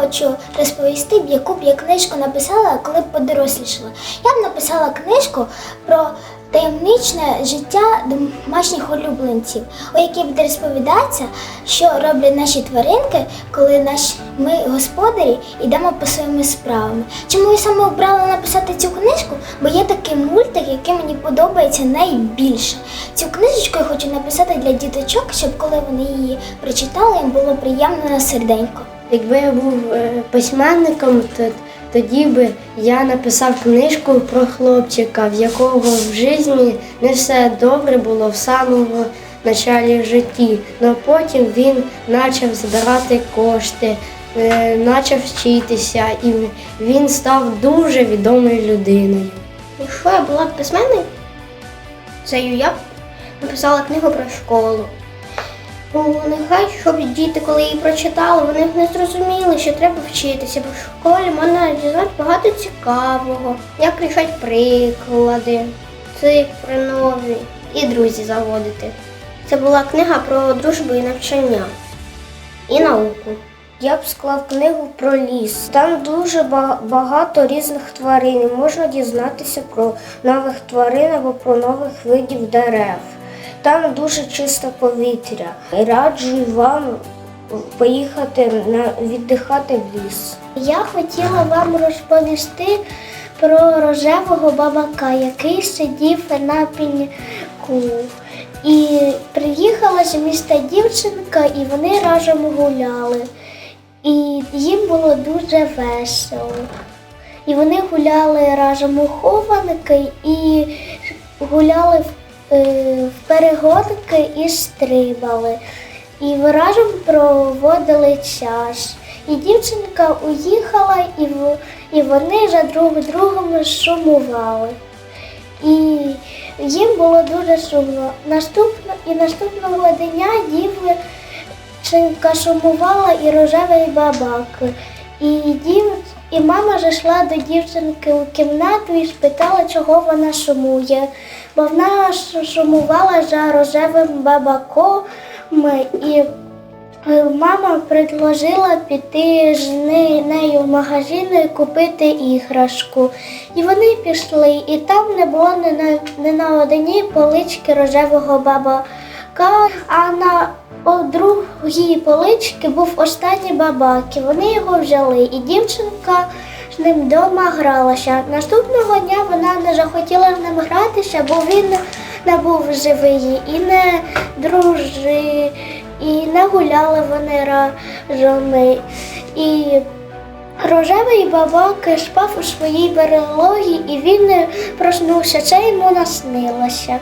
хочу розповісти, яку б я книжку написала, коли б подорослішала. Я б написала книжку про таємничне життя домашніх улюбленців, у якій буде розповідатися, що роблять наші тваринки, коли наш, ми, господарі, йдемо по своїми справами. Чому я саме обрала написати цю книжку? Бо є такий мультик, який мені подобається найбільше. Цю книжечку я хочу написати для діточок, щоб коли вони її прочитали, їм було приємно на серденько. Якби я був е, письменником, то тоді би я написав книжку про хлопчика, в якого в житті не все добре було в самому началі житті. Але потім він почав збирати кошти, е, почав вчитися, і він став дуже відомою людиною. Якщо я була б письменник, це я б написала книгу про школу. Нехай, щоб діти, коли її прочитали, вони б не зрозуміли, що треба вчитися, бо в школі можна дізнати багато цікавого, як рішати приклади, цифри нові і друзі заводити. Це була книга про дружбу і навчання і науку. Я б склав книгу про ліс. Там дуже багато різних тварин. Можна дізнатися про нових тварин або про нових видів дерев. Там дуже чисте повітря. Раджу вам поїхати на віддихати в ліс. Я хотіла вам розповісти про рожевого бабака, який сидів на піньку. І приїхала з міста дівчинка, і вони разом гуляли. І їм було дуже весело. І вони гуляли разом у хованки і гуляли в, в перегонки і стрибали. І разом проводили час. І дівчинка уїхала, і, і вони за друг другом сумували. І їм було дуже сумно. Наступно, і наступного дня дівчинка сумувала і рожевий бабак. І, дів, і мама зайшла до дівчинки у кімнату і спитала, чого вона сумує. Бо вона сумувала за рожевим бабаком і Е, Мама предложила піти з нею в магазин і купити іграшку. І вони пішли, і там не було ні на, ні на одній поличці рожевого бабака, а на другій поличці був останній бабак. І вони його взяли, і дівчинка з ним вдома гралася. Наступного дня вона не захотіла з ним гратися, бо він не був живий і не дружив. І не гуляли вони разом. І рожевий бабак спав у своїй берлогі, і він проснувся. Це йому наснилося.